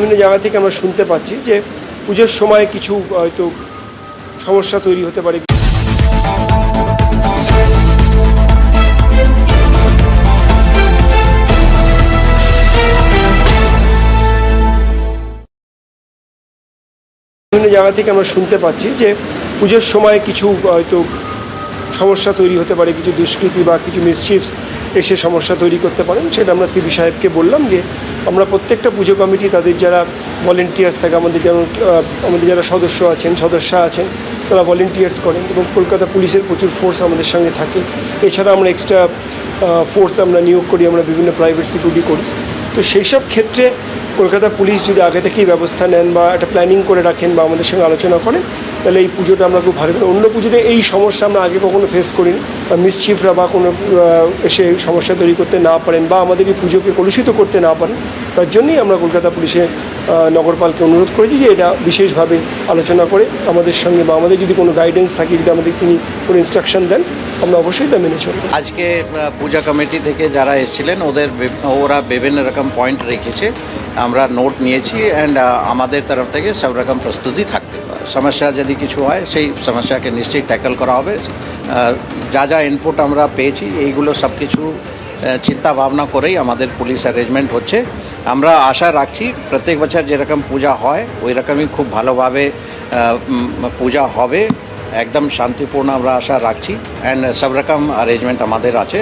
বিভিন্ন জায়গা থেকে আমরা শুনতে পাচ্ছি যে পুজোর সময় কিছু হয়তো সমস্যা তৈরি হতে পারে। বিভিন্ন জায়গা থেকে আমরা শুনতে পাচ্ছি যে পুজোর সময় কিছু হয়তো সমস্যা তৈরি হতে পারে, কিছু দুষ্কৃতি বা কিছু মিসচিভস এসে সমস্যা তৈরি করতে পারেন। সেটা আমরা সিবি সাহেবকে বললাম যে, আমরা প্রত্যেকটা পুজো কমিটি তাদের যারা ভলেন্টিয়ার্স থাকে, আমাদের যেমন আমাদের যারা সদস্য আছেন, সদস্যা আছেন, তারা ভলেন্টিয়ার্স করেন এবং কলকাতা পুলিশের প্রচুর ফোর্স আমাদের সঙ্গে থাকে। এছাড়া আমরা এক্সট্রা ফোর্স আমরা নিয়োগ করি, আমরা বিভিন্ন প্রাইভেট সিকিউরিটি করি। তো সেই সব ক্ষেত্রে কলকাতা পুলিশ যদি আগে থেকেই ব্যবস্থা নেন বা একটা প্ল্যানিং করে রাখেন বা আমাদের সঙ্গে আলোচনা করেন তাহলে এই পুজোটা আমরা খুব ভালো অন্য পুজোতে এই সমস্যা আমরা আগে কখনো ফেস করিনি। বা মিসচিফরা বা কোনো এসে সমস্যা তৈরি করতে না পারেন বা আমাদের এই পুজোকে কলুষিত করতে না পারেন তার জন্যই আমরা কলকাতা পুলিশের আহ, নগরপালকে অনুরোধ করেছি যে এটা বিশেষভাবে আলোচনা করে আমাদের সঙ্গে বা আমাদের যদি কোনো গাইডেন্স থাকে যদি আমাদের তিনি কোনো ইনস্ট্রাকশন দেন আমরা অবশ্যই তা মেনে চলব। আজকে পূজা কমিটি থেকে যারা এসেছিলেন ওদের ওরা বিভিন্ন রকম পয়েন্ট রেখেছে। আমরা নোট নিয়েছি অ্যান্ড আমাদের তরফ থেকে সব রকম প্রস্তুতি থাকবে। সমস্যা যদি কিছু হয়, সেই সমস্যাকে নিশ্চয়ই ট্যাকল করা হবে। যা যা ইনপুট আমরা পেয়েছি, এইগুলো সব কিছু চিন্তা ভাবনা করেই আমাদের পুলিশ অ্যারেঞ্জমেন্ট হচ্ছে। আমরা আশা রাখছি প্রত্যেক বছর যেরকম পূজা হয়, ওই রকমই খুব ভালোভাবে পূজা হবে। একদম শান্তিপূর্ণ আমরা আশা রাখছি। অ্যান্ড সব রকম অ্যারেঞ্জমেন্ট আমাদের আছে।